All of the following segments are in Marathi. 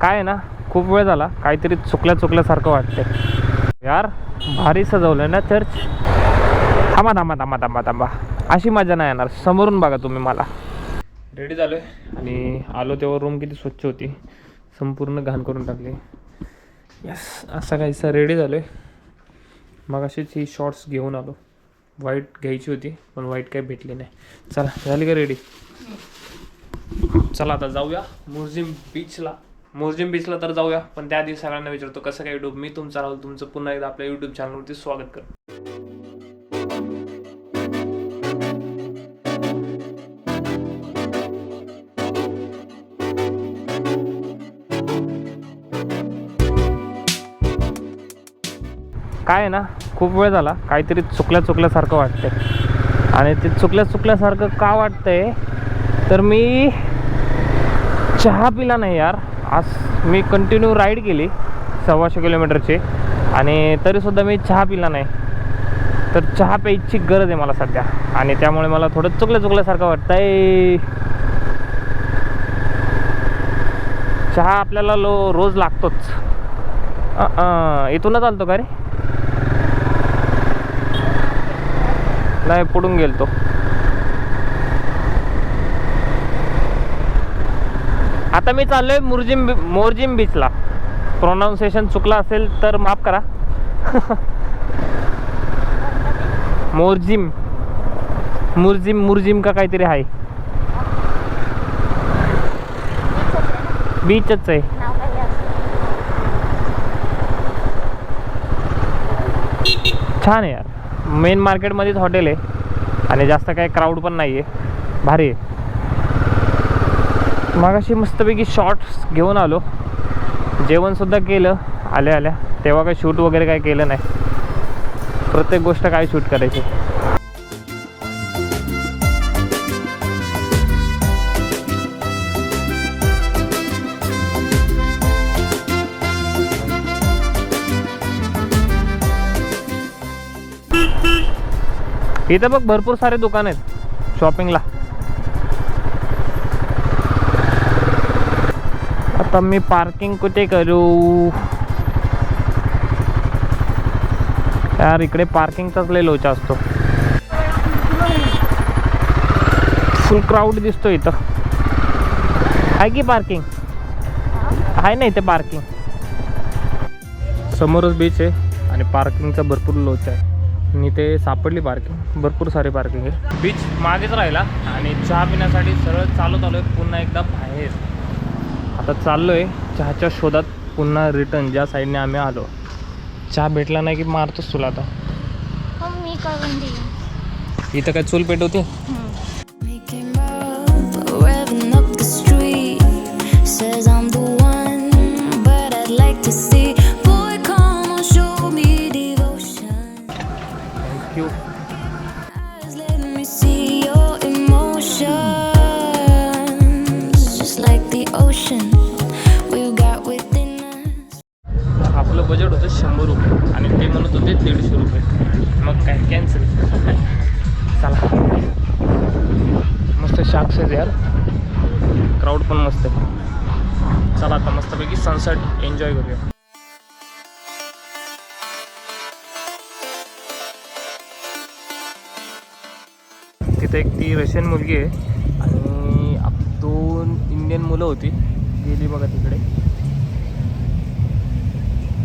काय आहे ना खूप वेळ झाला. काहीतरी चुकल्या चुकल्यासारखं वाटतंय. यार भारी सजवलं ना चर्च थांबा थांबा थांबा थांबा थांबा. अशी मजा नाही येणार. समोरून बघा तुम्ही मला. रेडी झालो आहे आणि आलो तेव्हा रूम किती स्वच्छ होती. संपूर्ण घाण करून टाकली. यस असं काहीसा रेडी झालो आहे मग अशीच ही शॉर्ट्स घेऊन आलो. व्हाईट घ्यायची होती पण व्हाईट काही भेटली नाही. चला झाली का रेडी चला आता जाऊया. मोर्जिम बीचला मोर्जिम बीचला तर जाऊया पण त्या दिवशी सगळ्यांना विचारतो कसं काय युट्यूब मी तुमचा राहुल तुमचं पुन्हा एकदा आपल्या युट्यूब चॅनलवरती स्वागत करतो. काय आहे ना खूप वेळ झाला काहीतरी चुकल्या चुकल्यासारखं वाटतंय. आणि ते चुकल्या चुकल्यासारखं का वाटतंय तर मी चहा पिला नाही यार. आज मी कंटिन्यू राईड केली सव्वाशे किलोमीटरची. आणि तरीसुद्धा मी चहा पिला नाही. तर चहा प्यायची गरज आहे मला सध्या. आणि त्यामुळे मला थोडं चुकल्या चुकल्यासारखं वाटतंय. चहा आपल्याला लो रोज लागतोच. इथूनच आलतो का रे? नाही पुढून गेलतो. आता मी चाललोय मुरजिम बी- मोरजिम बीचला प्रोनाऊन्सिएशन चुकला असेल तर माफ करा. मोरजिम. मुरजिम मुरजिम का काहीतरी आहे. बीचच आहे. छान आहे यार. मेन मार्केटमध्येच हॉटेल आहे. आणि जास्त काही क्राऊड पण नाही आहे भारी आहे. मगाशी मस्तपैकी शॉर्ट्स घेऊन आलो. जेवणसुद्धा केलं. आल्या आल्या. तेव्हा काही शूट वगैरे काही केलं नाही. प्रत्येक गोष्ट काय शूट करायची? इथं बघ भरपूर सारे दुकान आहेत. शॉपिंगला आता मी पार्किंग कुठे करू? यार इकडे पार्किंगचाच लय लोचा असतो. फुल क्राऊड दिसतो इथं. आहे की पार्किंग आहे ना इथे पार्किंग समोरच बीच आहे आणि पार्किंगचा भरपूर लोच आहे. आणि ते सापडली पार्किंग भरपूर सारी पार्किंग आहे. बीच मागेच राहिला आणि चहा पिण्यासाठी सरळ चालू चालू आहे. पुन्हा एकदा बाहेर. आता चाललो आहे चहाच्या शोधात पुन्हा रिटर्न ज्या साईडने आम्ही आलो. चहा भेटला नाही की मारतोच तुला आता? हो मी कळवून देईन. इथं काय चूल पेटवते? क्राऊड चला आता मस्तपैकी सनसेट एन्जॉय करूया. तिथे एक ती रशियन मुलगी आहे आणि आप दोन इंडियन मुलं होती. गेली बघा तिकडे.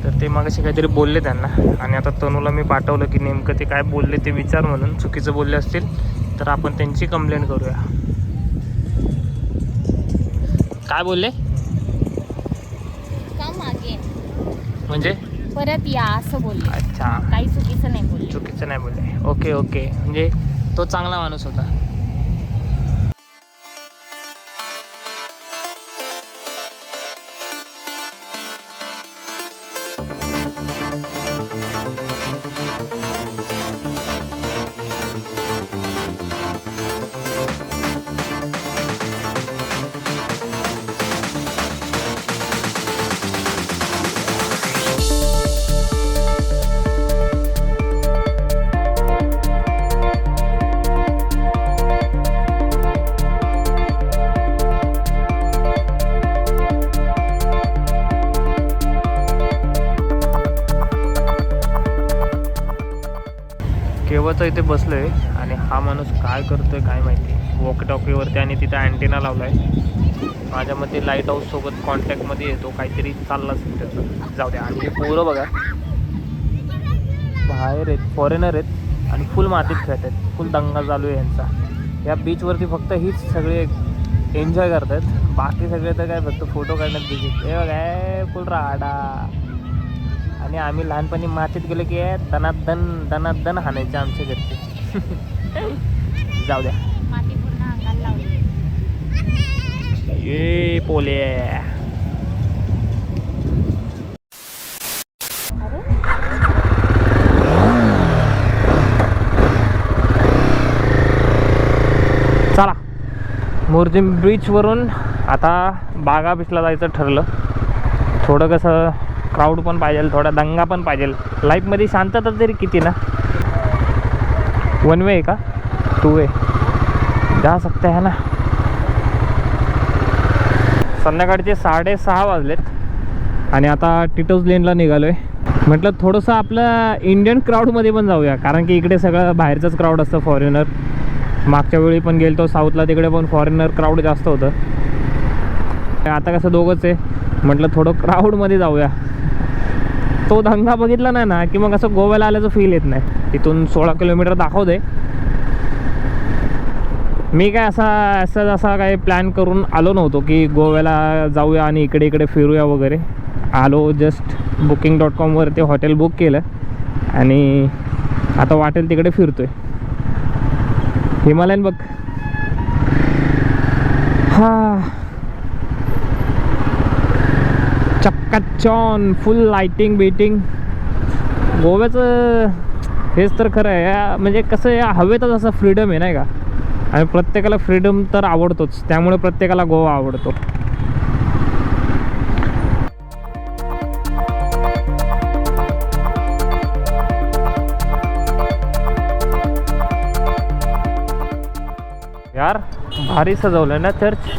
तर ते मागाशी काहीतरी बोलले त्यांना. आणि आता तनूला मी पाठवलं की नेमकं ते काय बोलले ते विचार म्हणून. चुकीचं बोलले असतील तर आपण त्यांची कंप्लेंट करूया. काय बोलले? का मागे? म्हणजे? परत या असं बोलले. अच्छा. काही चुकीचं नाही बोलले. चुकीचं नाही बोलले. Okay okay. म्हणजे तो चांगला माणूस होता. देवाचं इथे आहे आणि हा माणूस काय करतो आहे काय माहिती. वॉकी टॉकीवरती आणि तिथे अँटेना आहे माझ्या मते लाइट हाऊससोबत कॉन्टॅक्टमध्ये येतो काहीतरी चाललाच त्याचा. जाऊ द्या आणि हे पोरं बघा. बाहेर आहेत फॉरेनर आहेत आणि फुल मातीत खेळत आहेत. फुल दंगा चालू आहे यांचा. या बीचवरती फक्त हीच सगळे एन्जॉय करतात. बाकी सगळे तर काय फक्त फोटो काढण्यात बिझी हे बघा फुल राडा. आणि आम्ही लहानपणी मातीत गेलो की दनादन दनादन हाणायचे आमच्या घरचे. जाऊ द्या. ये पोले. चला. मोरजिम बीचवरून आता बागा बीचला जायचं ठरलं. थोडं कसं क्राऊड पण पाहिजे थोडा दंगा पण पाहिजे लाईफमध्ये शांतता तरी किती ना? वन वे आहे का? टू वे जा सकते है ना? संध्याकाळचे साडेसहा वाजलेत. आणि आता टिटोज लेनला निघालो आहे म्हटलं थोडंसं आपलं इंडियन क्राऊडमध्ये पण जाऊया. कारण की इकडे सगळं बाहेरचंच क्राऊड असतं फॉरेनर मागच्या वेळी पण गेलतो तो साऊथला तिकडे पण फॉरेनर क्राऊड जास्त होतं. आता कसं दोघंच आहे. म्हटलं थोडं क्राऊडमध्ये जाऊया. तो दंगा बघितला नाही ना की मग असं गोव्याला आल्याचं फील येत नाही. तिथून सोळा किलोमीटर दाखव दे. मी काय असा असं असा काही प्लॅन करून आलो नव्हतो की गोव्याला जाऊया आणि इकडे इकडे फिरूया वगैरे. आलो जस्ट बुकिंग डॉट कॉमवर ते हॉटेल बुक केलं. आणि आता वाटेल तिकडे फिरतोय. हिमालयन बघ. हा. चक्काचॉन फुल लाईटिंग बिटिंग गोव्याचं हेच तर खरं आहे. या म्हणजे कसं या हवेतच असं फ्रीडम आहे नाही का? आणि प्रत्येकाला फ्रीडम तर आवडतोच. त्यामुळे प्रत्येकाला गोवा आवडतो. यार भारी सजवलं ना चर्च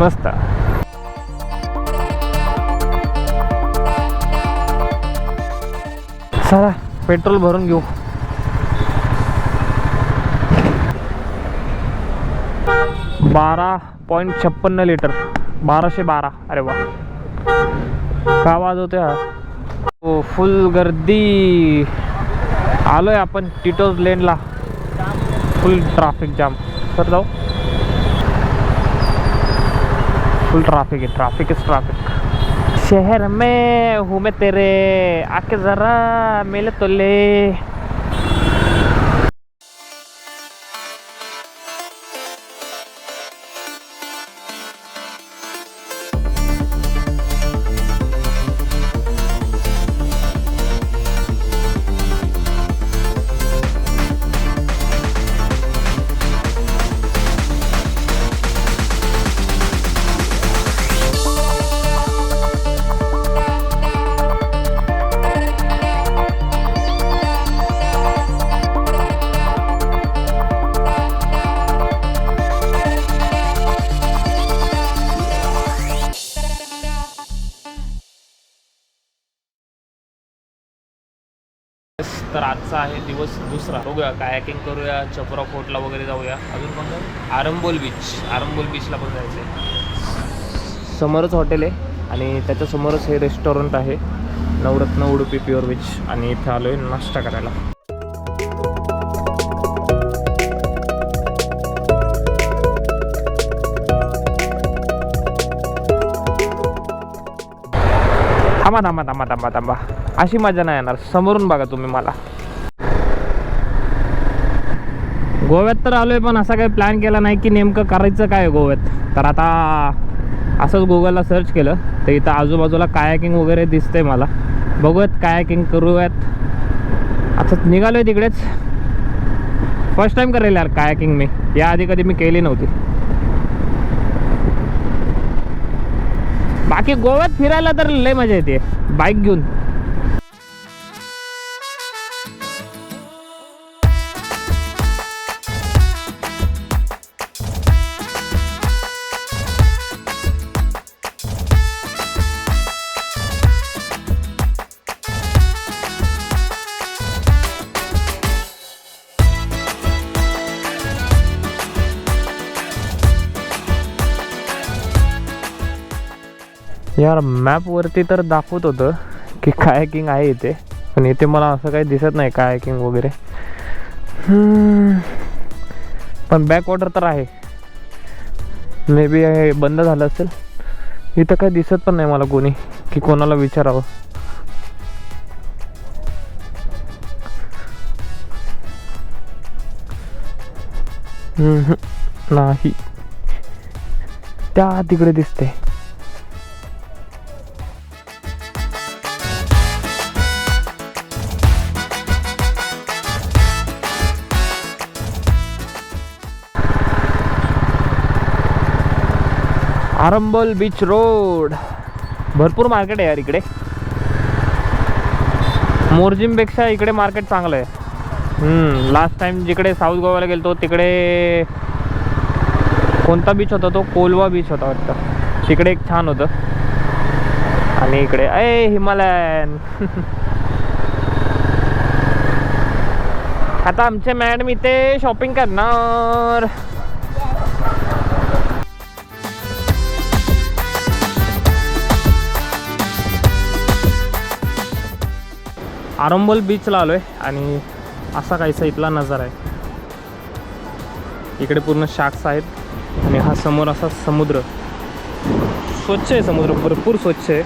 मस्त चला पेट्रोल भरून घेऊ. बारा पॉईंट छप्पन्न लिटर बाराशे बारा. अरे वा. का आवाज होत्या हो फुल गर्दी. आलोय आपण टिटोज लेनला फुल ट्राफिक जाम सर जाऊ. फुल ट्रैफिक है ट्राफिक इज ट्राफिक शहर में हूँ मैं तेरे आके जरा मिले तो ले दिवस दुसरा. बघूया कायाकिंग करूया चपरा फोर्टला वगैरे जाऊया. अजून कोणतं? आरंबोल बीच आरंबोल बीचला पण जायचं आहे समोरच हॉटेल आहे आणि त्याच्यासमोरच हे रेस्टॉरंट आहे. नवरत्न उडुपी प्युअर बीच आणि इथे आलो आहे नाश्ता करायला. थांबा थांबा थांबा थांबा थांबा. अशी मजा नाही येणार. समोरून बघा तुम्ही मला. गोव्यात तर आलो आहे पण असा काही प्लॅन केला नाही की नेमकं करायचं काय गोव्यात. तर आता असंच गुगलला सर्च केलं तर इथं आजूबाजूला कायाकिंग वगैरे दिसतंय मला. बघूयात कायाकिंग करूयात. आता आहे तिकडेच. फर्स्ट टाईम करेल यार कायाकिंग मी. याआधी कधी मी केली नव्हती. बाकी गोव्यात फिरायला तर लय मजा येते. बाईक घेऊन. यार मॅपवरती तर दाखवत होतं की कायकिंग आहे इथे. पण इथे मला असं काही दिसत नाही कायकिंग वगैरे. पण बॅकवॉटर तर आहे. मे बी हे बंद झालं असेल. इथं काही दिसत पण नाही मला कोणी की कोणाला विचारावं. नाही. त्या तिकडे दिसते. Arambol beach road. भरपूर मार्केट आहे यार इकडे. मोरजिमपेक्षा इकडे मार्केट चांगलं आहे. लास्ट टाइम जिकडे साऊथ गोव्याला गेलतो तिकडे कोणता बीच होता तो? कोलवा बीच होता वाटतं. तिकडे एक छान होतं. आणि इकडे अय हिमालयन. आता आमचे मॅडम इथे शॉपिंग करणार. आरंबोल बीचला आलो आहे आणि असा काहीसा इथला नजारा आहे. इकडे पूर्ण शाक्स आहेत आणि हा समोर असा समुद्र. स्वच्छ आहे समुद्र भरपूर स्वच्छ आहे.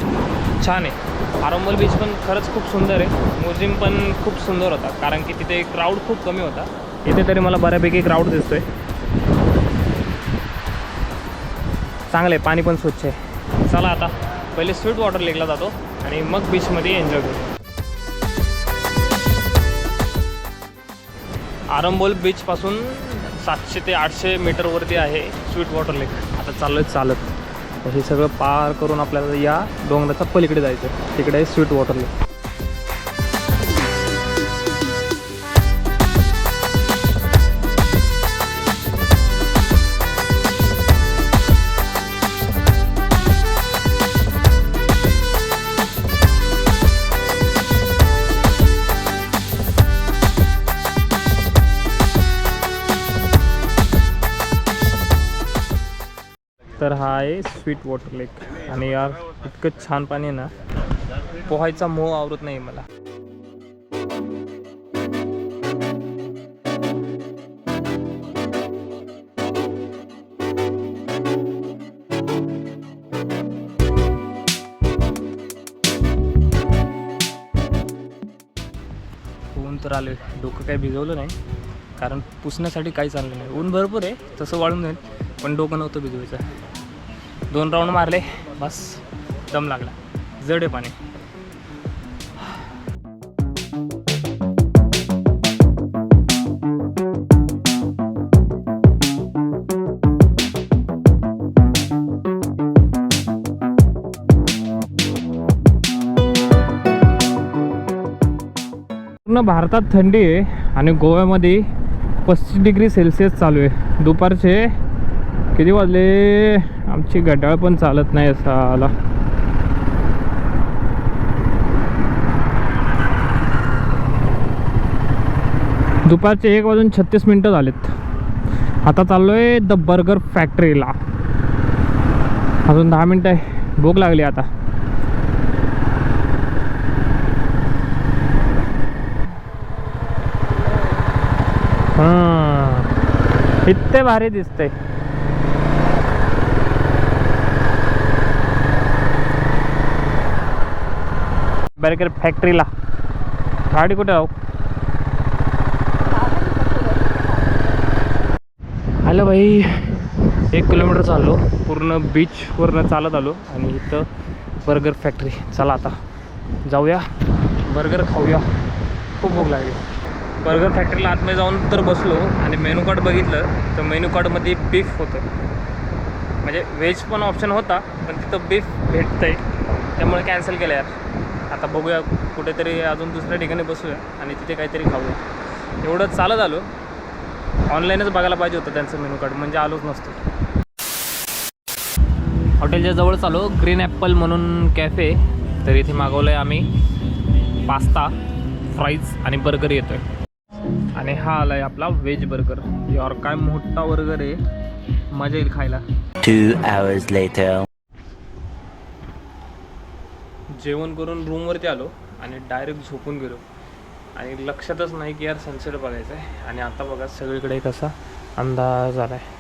छान आहे. आरंबोल बीच पण खरंच खूप सुंदर आहे. म्युझियम पण खूप सुंदर होता कारण की तिथे क्राऊड खूप कमी होता. इथे तरी मला बऱ्यापैकी क्राऊड दिसतोय. चांगलं आहे पाणी पण स्वच्छ आहे. चला आता पहिले स्वीट वॉटर लेकला जातो आणि मग बीचमध्ये एन्जॉय करू. आरंबोल बीचपासून सातशे ते आठशे मीटरवरती आहे स्वीट वॉटर लेक आता चाललो आहे चालत हे सगळं पार करून आपल्याला या डोंगराच्या पलीकडे जायचं आहे. तिकडे आहे स्वीट वॉटर लेक तर हा आहे स्वीट वॉटर लेक आणि यार इतकं छान पाणी आहे ना. पोहायचा मोह आवरत नाही मला. ऊन तर आले डोकं काही भिजवलं नाही. कारण पुसण्यासाठी काहीच आणलं नाही. ऊन भरपूर आहे तसं वाळून जाईल. पण डोकं नव्हतं भिजवायचं. दोन राऊंड मारले बस दम लागला. जड आहे पाणी पूर्ण भारतात थंडी आहे आणि गोव्यामध्ये पस्तीस डिग्री सेल्सिअस चालू आहे. दुपारचे किती वाजले? आमची घड्याळ पण चालत नाही असाला दुपारचे एक वाजून छत्तीस मिनटं झालेत. आता चाललोय द बर्गर फॅक्टरीला. अजून दहा मिनटं आहे. भूक लागली आता. हां इतके भारी दिसतंय. बर्गर फॅक्टरीला गाडी कुठे राहू हॅलो भाई एक किलोमीटर चाललो. पूर्ण बीचवरनं चालत आलो आणि इथं बर्गर फॅक्टरी चला आता जाऊया. बर्गर खाऊया. खूप भूक लागली. बर्गर फॅक्टरीला आतमध्ये जाऊन तर बसलो आणि मेनू कार्ड बघितलं तर मेनू कार्डमध्ये बीफ होतं. म्हणजे व्हेज पण ऑप्शन होता पण तिथं बीफ भेटतंय. त्यामुळे कॅन्सल केलं यार. आता बघूया कुठेतरी अजून दुसऱ्या ठिकाणी बसूया आणि तिथे काहीतरी खाऊया. एवढं चालत आलो. ऑनलाईनच बघायला पाहिजे होतं त्यांचं मेनू कार्ड म्हणजे आलोच नसतो. हॉटेलच्या जवळच आलो ग्रीन ॲपल म्हणून कॅफे तर इथे मागवलं आहे आम्ही पास्ता फ्राईज आणि बर्गर येतो आहे आणि हा आला आहे आपला व्हेज बर्गर यार काय मोठा बर्गर आहे. मजा येईल खायला. टू आवर्स लेटर जेवण करून रूमवरती आलो आणि डायरेक्ट झोपून गेलो. आणि लक्षातच नाही की यार सनसेट बघायचा आहे आणि आता बघा सगळीकडे कसा अंदाज आला आहे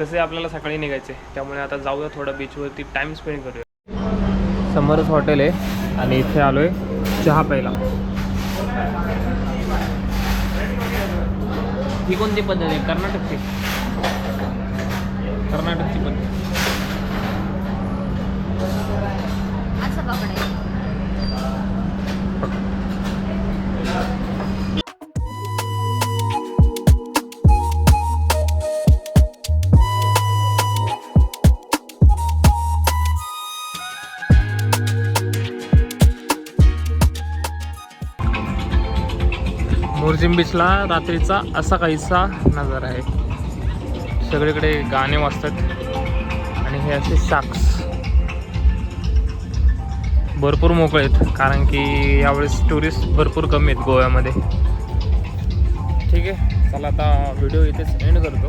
तसे आपल्याला सकाळी निघायचे. त्यामुळे आता जाऊया थोडा बीचवरती टाईम स्पेंड करूया. समोरच हॉटेल आहे आणि इथे आलो आहे चहा प्यायला. ही कोणती पद्धत आहे? कर्नाटकची. कर्नाटकची पद्धत. असं मोरजिम बीचला रात्रीचा असा काहीसा नजारा आहे. सगळीकडे गाणे वाजतात. आणि हे असे साक्स भरपूर मोकळे आहेत कारण की यावेळेस टुरिस्ट भरपूर कमी आहेत गोव्यामध्ये. ठीक आहे चला आता व्हिडिओ इथेच एंड करतो.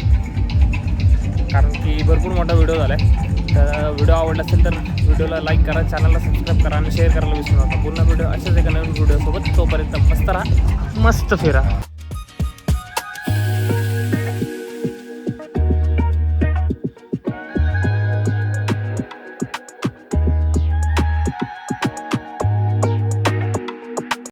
कारण की भरपूर मोठा व्हिडिओ झाला आहे तर व्हिडिओ आवडला असेल तर व्हिडिओला लाईक करा चॅनलला सबस्क्राईब करा आणि शेअर करायला विसरू नका. पूर्ण व्हिडिओ असेच एका नवीन व्हिडिओसोबत तोपर्यंत मस्त राहा. मस्त फिरा.